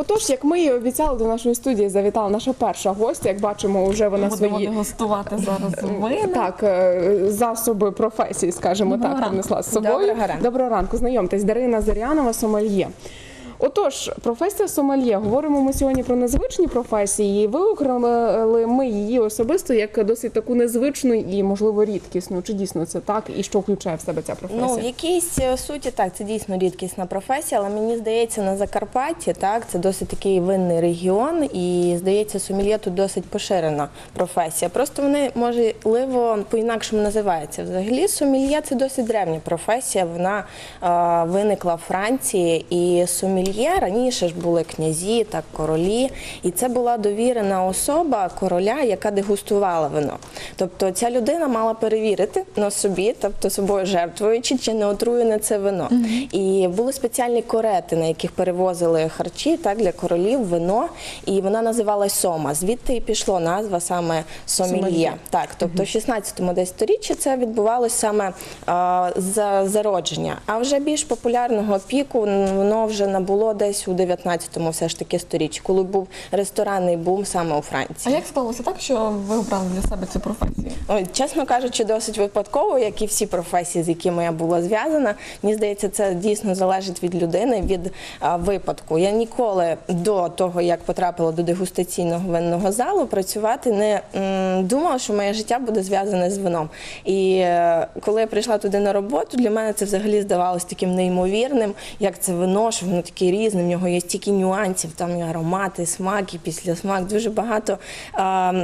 Отож, як ми і обіцяли, до нашої студії завітала наша перша гостя. Як бачимо, вже вона Будемо свої дегустувати зараз вина. так е, засоби професії, скажімо Доброго так, ранку. принесла з собою. Доброго ранку. Доброго ранку. Знайомтесь, Дарина Зарянова, сомельє. Отож, професія сомельє. Говоримо ми сьогодні про незвичні професії. Виокремили ми її особисто як досить таку незвичну і, можливо, рідкісну. Чи дійсно це так? І що включає в себе ця професія? Ну, в якійсь е, суті так, це дійсно рідкісна професія, але мені здається, на Закарпатті так, це досить такий винний регіон, і здається, сомельє тут досить поширена професія. Просто вони, можливо, по-інакшому називаються. Взагалі, сомельє це досить древня професія. Вона е, виникла в Франції, і сомельє раніше ж були князі, так королі, і це була довірена особа короля, яка дегустувала вино. Тобто ця людина мала перевірити на собі, тобто собою жертвуючи, чи не отруєне це вино. І були спеціальні корети, на яких перевозили харчі так для королів вино, і вона називалась сома. Звідти і пішло назва саме Сомельє. сомельє. Так, тобто в 16-му десь сторіччі це відбувалося саме а, за зародження. А вже більш популярного піку воно вже набуло десь у 19-му все ж таки сторіччі, коли був ресторанний бум саме у Франції. А як склалося так, що ви обрали для себе цю професію? Ой, чесно кажучи, досить випадково, як і всі професії, з якими я була зв'язана. Мені здається, це дійсно залежить від людини, від а, випадку. Я ніколи до того, як потрапила до дегустаційного винного залу, працювати не м, думала, що моє життя буде зв'язане з вином. І е, коли я прийшла туди на роботу, для мене це взагалі здавалось таким неймовірним, як це вино, що воно таке різне, в нього є стільки нюансів, там і аромати, смак, і післясмак, дуже багато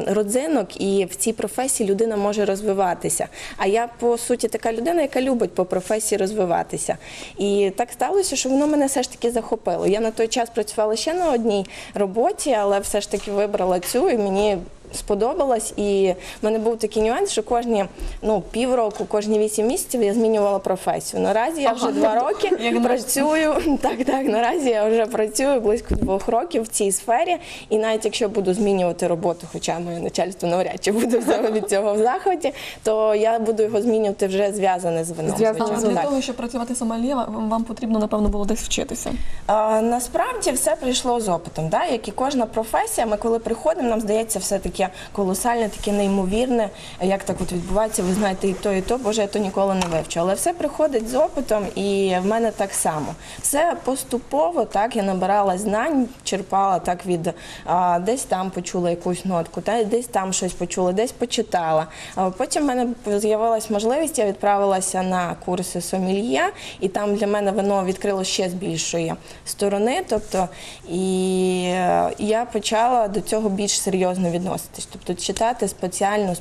родзинок, і в цій професії людина може розвиватися. А я по суті така людина, яка любить по професії розвиватися. І так сталося, що воно мене все ж таки захопило. Я на той час працювала ще на одній роботі, але все ж таки вибрала цю і мені. Сподобалось, і в мене був такий нюанс, що кожні ну півроку, кожні вісім місяців я змінювала професію. Наразі я вже два роки працюю. Так, так, наразі я вже працюю близько двох років в цій сфері. І навіть якщо буду змінювати роботу, хоча моє начальство навряд чи буде від цього в захваті, то я буду його змінювати вже зв'язане з вином. Зв'язане для Так. того, щоб працювати сомельє, вам вам потрібно, напевно, було десь вчитися. А, насправді все прийшло з опитом. Да? Як і кожна професія, ми коли приходимо, нам здається все таке колосальне, таке неймовірне. Як так от відбувається, ви знаєте, і то, і то, боже, я то ніколи не вивчу. Але все приходить з опитом, і в мене так само. Все поступово, так, я набирала знань, черпала так від а, десь там почула якусь нотку, та десь там щось почула, десь почитала. А потім в мене з'явилась можливість, я відправилася на курси сомельє, і там для мене воно відкрило ще з більшої сторони. Тобто, і е, я почала до цього більш серйозно відноситись. Тобто читати спеціальну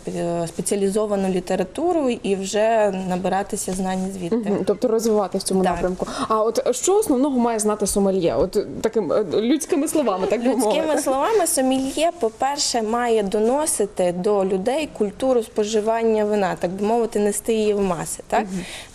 спеціалізовану літературу і вже набиратися знань звідти. Мгм, Тобто розвивати в цьому Так. напрямку. А от що основного має знати сомельє? От таким е, людськими словами, так би Людськими мовити. словами, сомельє, по-перше, має доносити до людей культуру споживання вина, так би мовити, нести її в маси. Так?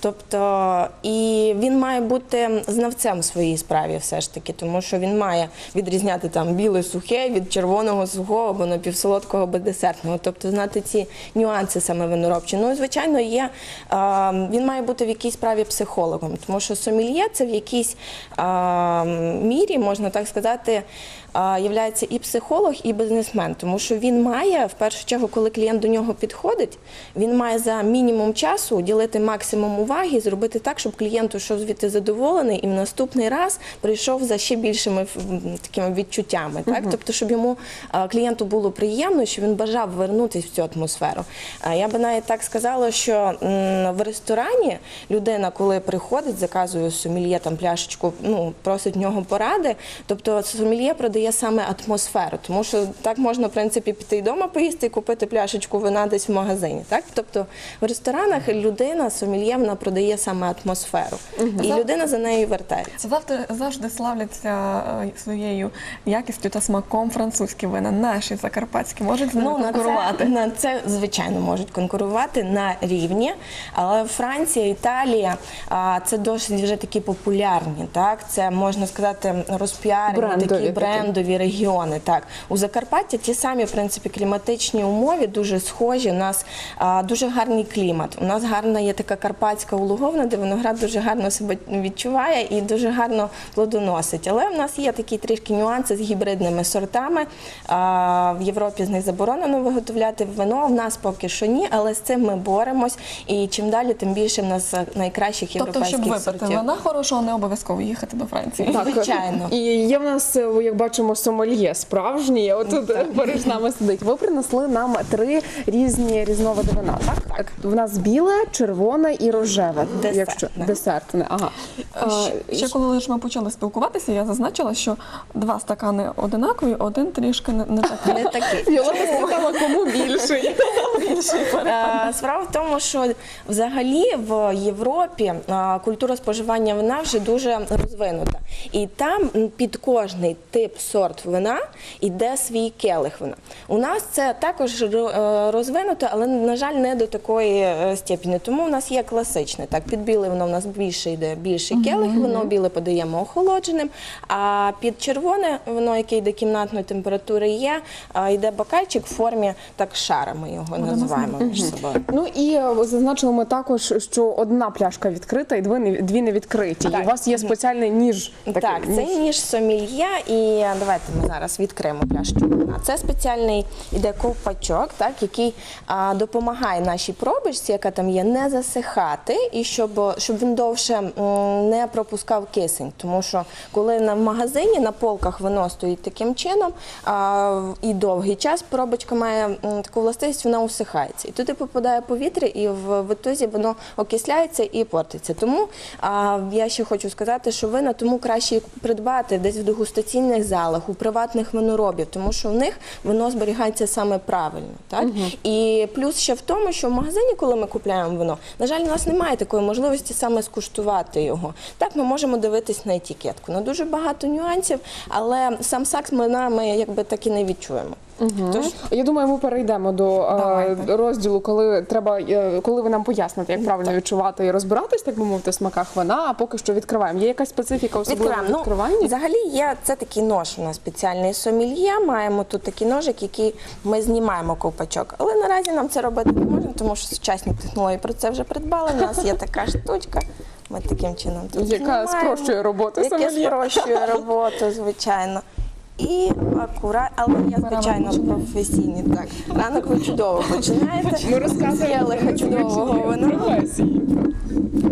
Тобто, і він має бути знавцем в своїй справі, все ж таки, тому що він має відрізняти там біле сухе від червоного сухого або напівсолодкого або десертного, тобто знати ці нюанси саме виноробчі. Ну, звичайно, є е, він має бути в якійсь справі психологом, тому що сомельє це в якійсь е, мірі, можна так сказати, являється і психолог, і бізнесмен, тому що він має в першу чергу, коли клієнт до нього підходить, він має за мінімум часу уділити максимум уваги зробити так, щоб клієнт йшов звідти задоволений і в наступний раз прийшов за ще більшими такими відчуттями. Так, тобто, щоб йому клієнту було приємно, щоб він бажав вернутися в цю атмосферу. Я би навіть так сказала, що в ресторані людина, коли приходить, заказує сомельє там пляшечку, ну просить в нього поради. Тобто сомельє продає саме атмосферу, тому що так можна в принципі піти і вдома поїсти і купити пляшечку вина десь в магазині. Так, тобто в ресторанах людина сомельє вона продає саме атмосферу, і людина за нею вертається. Завжди, завжди славляться е, своєю якістю та смаком французькі вина, наші закарпатські можуть з ними Ну, на це, на це, звичайно, можуть конкурувати на рівні, але Франція, Італія це досить вже такі популярні. Так, це можна сказати розпіарені, Брендові такі такі. Брендові регіони. Так, у Закарпаття ті самі в принципі кліматичні умови дуже схожі. У нас а, дуже гарний клімат. У нас гарна є така карпатська улоговна, де виноград дуже гарно себе відчуває і дуже гарно плодоносить. Але в нас є такі трішки нюанси з гібридними сортами. А, в Європі з них заборонено виготовляти вино. В нас поки що ні, але з цим ми боремось. І чим далі, тим більше в нас найкращих Тобто, європейських щоб випити сортів. вина хорошого, не обов'язково їхати до Франції. Так, Звичайно. І є в нас, як бачимо, сомельє справжній. Отут е, перед нами сидить. Ви принесли нам три різні різновиди вина. Так, так. В нас біле, червоне і рожеве. Десертне. Якщо десертне. Ага. А, Ще, коли ж ми почали спілкуватися, я зазначила, що два стакани одинакові, один трішки не, не такий. Не такі. Віолетта спитала, кому більший. Е, Справа в тому, що взагалі в Європі е, культура споживання вина вже дуже розвинута. І там під кожний тип сорт вина йде свій келих вина. У нас це також е, розвинуто, але, на жаль, не до такої е, степені. Тому у нас є класичне. Так, під біле воно у нас більше йде більший келих, вино біле подаємо охолодженим. А під червоне вино, яке йде кімнатної температури, є, йде бокальчик в формі так шара. Ми його називаємо між собою. Ну і е, зазначили ми також, що одна пляшка відкрита і дві не, відкриті. І у вас є спеціальний ніж. такий, так, це ніж. сомельє, і давайте ми зараз відкриємо пляшку. Це спеціальний іде ковпачок, так, який а, допомагає нашій пробочці, яка там є, не засихати, і щоб, щоб він довше м, не пропускав кисень. Тому що коли на в магазині на полках вино стоїть таким чином а, і довгий час, пробочка має м, таку властивість, вона усихається. І туди попадає повітря, і в, в ітозі воно окисляється і портиться. Тому а, я ще хочу сказати, що вина тому краще придбати десь в дегустаційних залах, у приватних виноробів, тому що в них вино зберігається саме правильно. Так? І плюс ще в тому, що в магазині, коли ми купляємо вино, на жаль, у нас немає такої можливості саме скуштувати його. Так, ми можемо дивитись на етикетку. Ну дуже багато нюансів, але сам сакс ми ми якби так і не відчуємо. Тож Я думаю, ми перейдемо до е, Давайте. розділу, коли треба, е, коли ви нам поясните, як правильно відчувати і розбиратись, так би мовити, в смаках вина. А поки що відкриваємо. Є якась специфіка особливо в Відкриваємо. відкриванні? Ну, взагалі є це такий нож у нас спеціальний сомельє. Маємо тут такий ножик, який ми знімаємо ковпачок. Але наразі нам це робити не можна, тому що сучасні технології про це вже придбали. У нас є така штучка. Ми таким чином тут Яка знімаємо. спрощує роботу сомельє. спрощує роботу, звичайно. І акурат, але я звичайно професійний. Так, ранок ви чудово починаєте. Ми розказуємо З'їли про чудового вина. професії.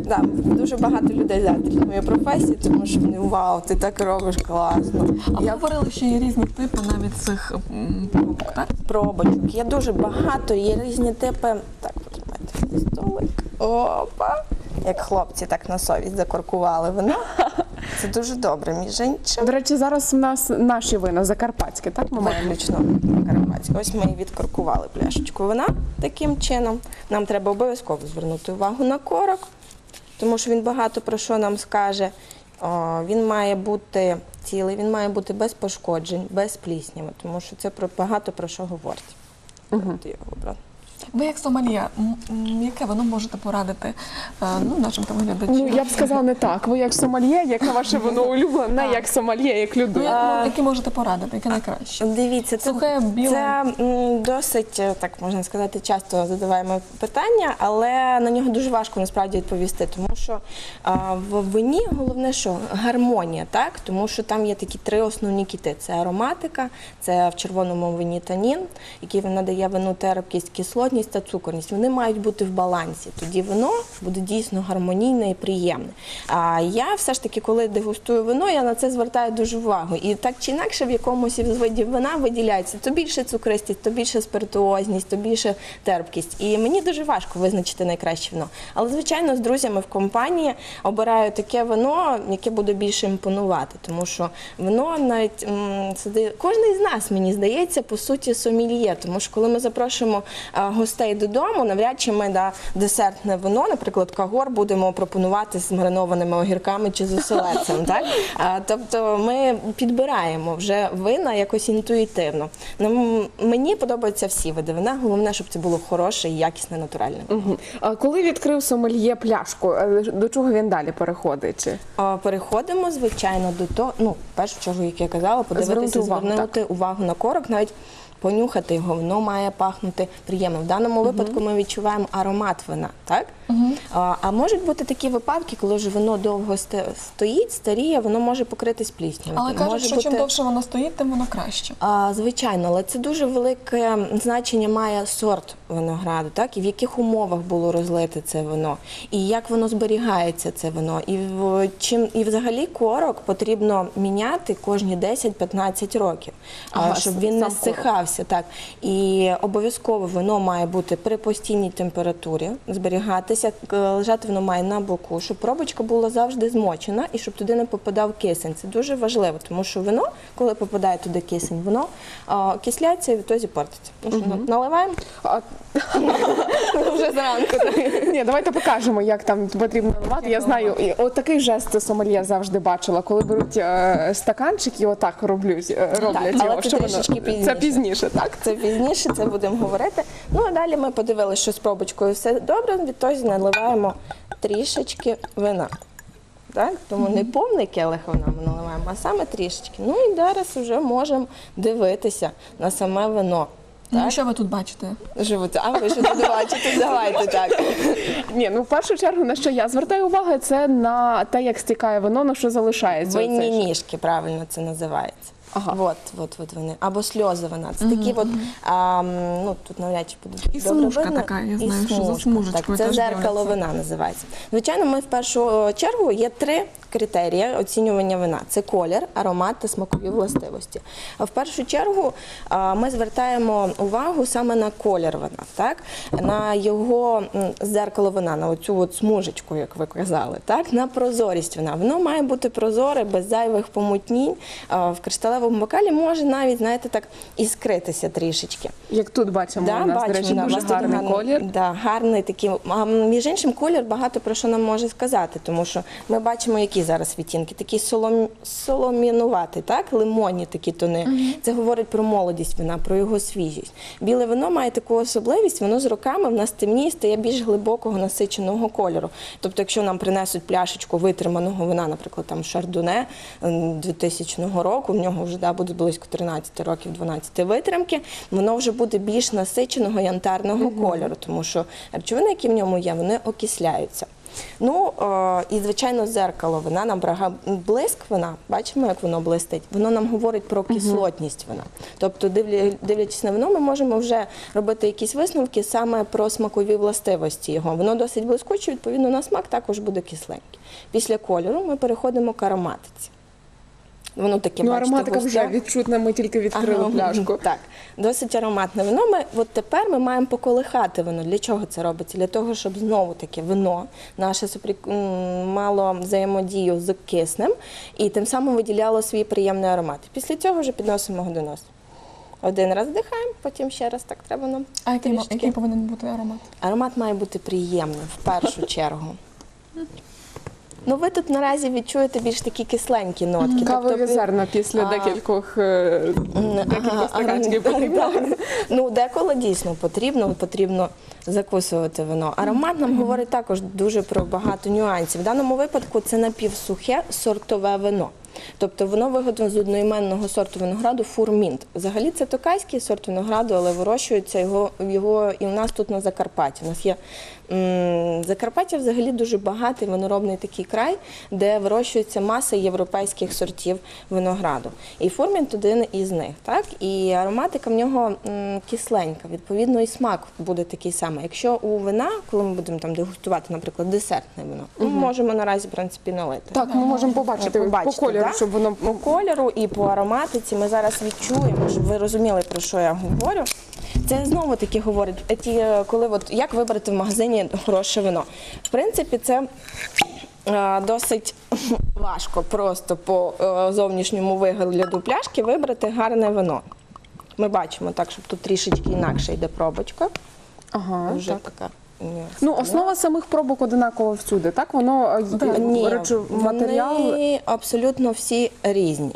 Да, дуже багато людей заздрять мою професію, тому що вони вау, ти так робиш класно. А ви говорили, що є різні типи навіть цих м, пробок, так? Пробочок. Є дуже багато, є різні типи. Так, потримайте столик. Опа. Як хлопці так на совість закоркували вино. Це дуже добре, між іншим. До речі, зараз у нас наші вина закарпатські, так ми маємо. Виключно карпатське. Ось ми відкоркували пляшечку вина таким чином. Нам треба обов'язково звернути увагу на корок, тому що він багато про що нам скаже. О, він має бути цілий, він має бути без пошкоджень, без плісняви, тому що це про багато про що говорить. Давайте його обрати. Ви як м, яке вино можете порадити е, ну, нашим телеглядачам? Ну я б сказала не так. Ви як сомельє, яке ваше вино улюблене, як сомельє, як Ну, людина. як- ну, які можете порадити, яке найкраще? Дивіться, це, Сухе, біле. це досить, е, так можна сказати, часто задаваємо питання, але на нього дуже важко насправді відповісти, тому що а, в вині головне, що гармонія, так? Тому що там є такі три основні кіти: це ароматика, це в червоному вині танін, який надає вину терпкість, кислотність та цукорність. Вони мають бути в балансі. Тоді вино буде дійсно гармонійне і приємне. А я все ж таки, коли дегустую вино, я на це звертаю дуже увагу. І так чи інакше в якомусь із видів вина виділяється то більше цукристість, то більше спиртуозність, то більше терпкість. І мені дуже важко визначити найкраще вино. Але звичайно, з друзями в компанії обираю таке вино, яке буде більше імпонувати, тому що вино навіть кожен із нас, мені здається, по суті, сомельє. Тому що коли ми запрошуємо а, гостей додому, навряд чи ми на десертне вино, наприклад, кагор, будемо пропонувати з маринованими огірками чи з оселедцем. Так? А, тобто ми підбираємо вже вина якось інтуїтивно. Нам, мені подобаються всі види вина, головне, щоб це було хороше і якісне, натуральне. Мгм. А коли відкрив сомельє пляшку, е, до чого він далі переходить? А, Переходимо, звичайно, до того, ну, першу чергу, як я казала, подивитися, Звернути увагу, звернути увагу на корок, навіть понюхати його, воно має пахнути приємно. В даному випадку ми відчуваємо аромат вина, так? А, а можуть бути такі випадки, коли вже вино довго стоїть, старіє, воно може покритись пліснявою. Але кажуть, може що чим довше воно стоїть, тим воно краще. А, звичайно, але це дуже велике значення має сорт винограду, так і в яких умовах було розлите це вино, і як воно зберігається, це вино. І в чим і взагалі корок потрібно міняти кожні 10-15 років, Ага, щоб він не корок. Стихався. Так і обов'язково вино має бути при постійній температурі, зберігатися, лежати воно має на боку, щоб пробочка була завжди змочена і щоб туди не попадав кисень. Це дуже важливо, тому що вино, коли попадає туди кисень, воно а, кисляється і відтоді портиться. Тому що наливаємо А, вже зранку. ні, давайте покажемо, як там потрібно наливати. Я знаю, і от такий жест сомельє завжди бачила, коли беруть е, стаканчик і отак роблять, е, роблять але його. це що воно- трішечки пізніше. Це пізніше, так. Так, це пізніше, це будемо говорити. Ну а далі ми подивилися, що з пробочкою все добре. Відтоді наливаємо трішечки вина. Так? Тому не повний келих вина ми наливаємо, а саме трішечки. Ну і зараз вже можемо дивитися на саме вино. Ну, що ви тут бачите? Живуть. А ви що тут бачите? Давайте так. Ні, ну в першу чергу на що я звертаю увагу, це на те, як стікає вино, на що залишається. Винні ніжки, правильно це називається. Ага. От, от, от вони. Або сльози вина. Це такі от, а, м, ну тут навряд чи буде І добре смужка видно. така, я знаю, що за смужечкою Так, це теж зеркало дивляться. вина називається. Звичайно, ми в першу чергу є три критерії оцінювання вина: це колір, аромат та смакові властивості. А в першу чергу а, ми звертаємо увагу саме на колір вина, так? на його м, зеркало вина, на оцю от смужечку, як ви казали, так? на прозорість вина. Воно має бути прозоре, без зайвих помутнінь. А, В кришталевому бокалі може навіть, знаєте, так іскритися трішечки. Як тут бачимо, у нас, до речі, да, дуже вас тут гарний колір. Да, гарний такий. А між іншим, колір багато про що нам може сказати, тому що ми бачимо, які зараз відтінки. Такі солом... соломінуватий, так? лимонні такі тони. Це говорить про молодість вина, про його свіжість. Біле вино має таку особливість, воно з роками в нас темніє, стає більш глибокого насиченого кольору. Тобто, якщо нам принесуть пляшечку витриманого вина, наприклад, там шардоне 2000 року, в нього вже да, буде близько 13 років, 12 витримки, воно вже буде більш насиченого янтарного кольору, тому що речовини, які в ньому є, вони окисляються. Ну е, і звичайно, зеркало вина нам брага блиск вина. Бачимо, як воно блистить. Воно нам говорить про кислотність вина. Тобто, дивля- дивлячись на вино, ми можемо вже робити якісь висновки саме про смакові властивості його. Воно досить блискуче, відповідно, на смак також буде кисленький. Після кольору ми переходимо к ароматиці. Воно таке Ну, бачите, ароматика густе. вже відчутна, ми тільки відкрили Ага, пляшку. Так, досить ароматне вино. Ми от тепер ми маємо поколихати вино. Для чого це робиться? Для того, щоб знову таки вино наше супрі... м, мало взаємодію з киснем і тим самим виділяло свій приємний аромат. Після цього вже підносимо його до носу. Один раз вдихаємо, потім ще раз так треба нам. А який, який повинен бути аромат? Аромат має бути приємним в першу чергу. Ну, ви тут наразі відчуєте більш такі кисленькі нотки. Кавові Тобто ви- зерна після декількох е, декількох стаканчиків потрібно. Ну, деколи дійсно потрібно, потрібно закусувати вино. Аромат нам говорить також дуже про багато нюансів. В даному випадку це напівсухе сортове вино. Тобто воно виготовлено з одноіменного сорту винограду фурмінт. Взагалі це токайський сорт винограду, але вирощується його, його і в нас тут на Закарпатті. У нас є м, Закарпаття взагалі дуже багатий виноробний такий край, де вирощується маса європейських сортів винограду. І фурмінт один із них. Так? І ароматика в нього м, кисленька, відповідно, і смак буде такий самий. Якщо у вина, коли ми будемо там дегустувати, наприклад, десертне вино, ми можемо наразі в принципі налити. Так, ми можемо побачити, Побачите, по кольору, щоб воно по кольору і по ароматиці ми зараз відчуємо, щоб ви розуміли, про що я говорю. Це знову таки говорить, ті, е, коли от як вибрати в магазині хороше вино. В принципі, це е, досить важко просто по е, зовнішньому вигляду пляшки вибрати гарне вино. Ми бачимо так, щоб тут трішечки інакше йде пробочка. Ага, Дуже так. така. Ну, основа самих пробок одинакова всюди, так? Воно Да. е, Ні, матеріал. вони абсолютно всі різні.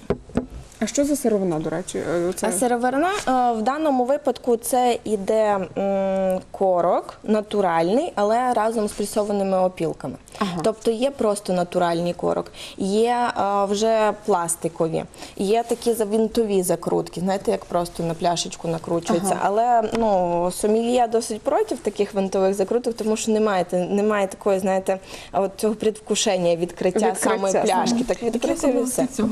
А що за сировина, до речі? Е, Це... А сировина е, в даному випадку це іде корок натуральний, але разом з пресованими опілками. Ага. Тобто є просто натуральний корок, є е, вже пластикові, є такі завінтові закрутки, знаєте, як просто на пляшечку накручується. Але ну сомельє досить проти таких винтових закруток, тому що немає, немає такої, знаєте, от цього предвкушення відкриття, Відкриття самої саме. пляшки. Так Які відкрити і все. цього?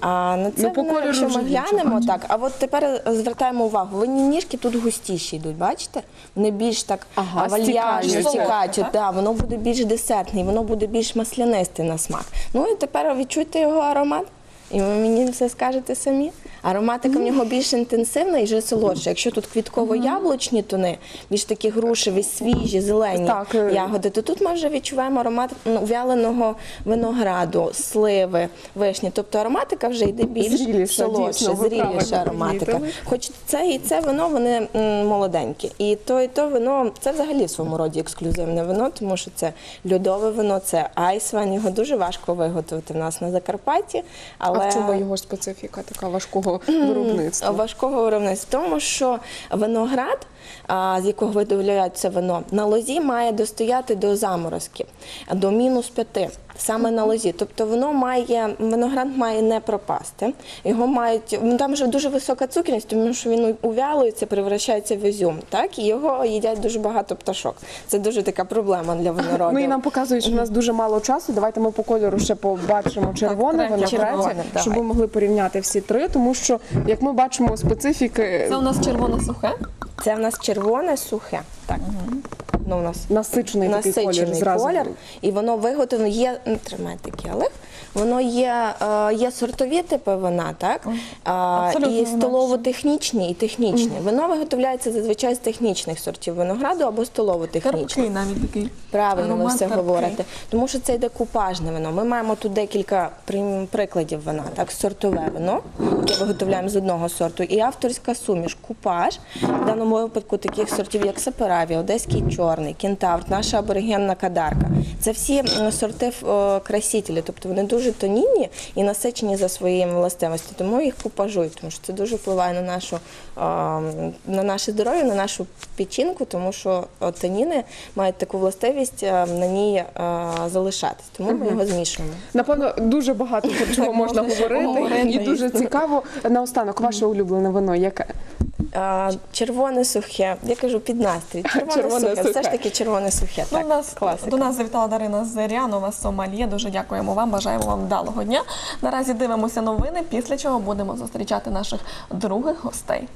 А на це Ну, по воно, кольору якщо ми глянемо, так. А от тепер звертаємо увагу, винні ніжки тут густіші йдуть, бачите? Вони більш так Ага, вальяжні, стікають. стікають. Да, воно буде більш десертний, воно буде більш маслянистий на смак. Ну і тепер відчуйте його аромат. І ви мені все скажете самі. Ароматика в нього більш інтенсивна і вже солодша. Якщо тут квітково-яблучні тони, більш такі грушеві, свіжі, зелені Так, е, ягоди, то тут ми вже відчуваємо аромат ну, вяленого винограду, сливи, вишні. Тобто ароматика вже йде більш Зріліша, солодша, дійсно, ви зріліша правильно ароматика. Хоч це і це вино, вони м, молоденькі. І то, і то вино це взагалі в своєму роді ексклюзивне вино, тому що це льодове вино, це айсван. Його дуже важко виготовити в нас на Закарпатті. Але А в чому його специфіка така важкого виробництва? важкого виробництва? Тому, що виноград, з якого видавляють це вино, на лозі має достояти до заморозки, до мінус п'яти. Саме на лозі, тобто воно має виноград має не пропасти. Його мають ну, там вже дуже висока цукерність, тому що він увялується, превращається в ізюм. Так і його їдять дуже багато пташок. Це дуже така проблема для винороду. Ну і нам показують, що в нас дуже мало часу. Давайте ми по кольору ще побачимо червоне, воно червоне, третє, щоб ми могли порівняти всі три, тому що як ми бачимо специфіки Це у нас червоне сухе. Це в нас червоне сухе. Так. Ну, у нас насичений такий колір зразу. колір, і воно виготовлено. Є ну, тримайте келих. Воно є, е, є сортові типи вина, так Абсолютно і столово-технічні, і технічні. Вино виготовляється зазвичай з технічних сортів винограду або столово-технічних. Навіть такий. Правильно ви все говорите, тому що це йде купажне вино. Ми маємо тут декілька прикладів вина. Так, сортове вино, яке виготовляємо з одного сорту, і авторська суміш, купаж. В даному випадку таких сортів, як Сапераві, Одеський чорний, кентавр, наша аборигенна кадарка. Це всі сорти е, красителі, тобто вони дуже тонінні і насичені за своїми властивостями, тому їх купажують, тому що це дуже впливає на нашу на наше здоров'я, на нашу печінку, тому що тоніни мають таку властивість на ній залишатись. Тому ми його змішуємо. Напевно, дуже багато про чого можна говорити, і дуже цікаво. Наостанок, ваше улюблене вино, яке? Червоне сухе, я кажу під настрій. Червоне, Червоне сухе, все ж таки червоне сухе. Ну, Так, нас, класика. до нас завітала Дарина Зирянова з Сомальє. Дуже дякуємо вам, бажаємо вам вдалого дня. Наразі дивимося новини, після чого будемо зустрічати наших других гостей.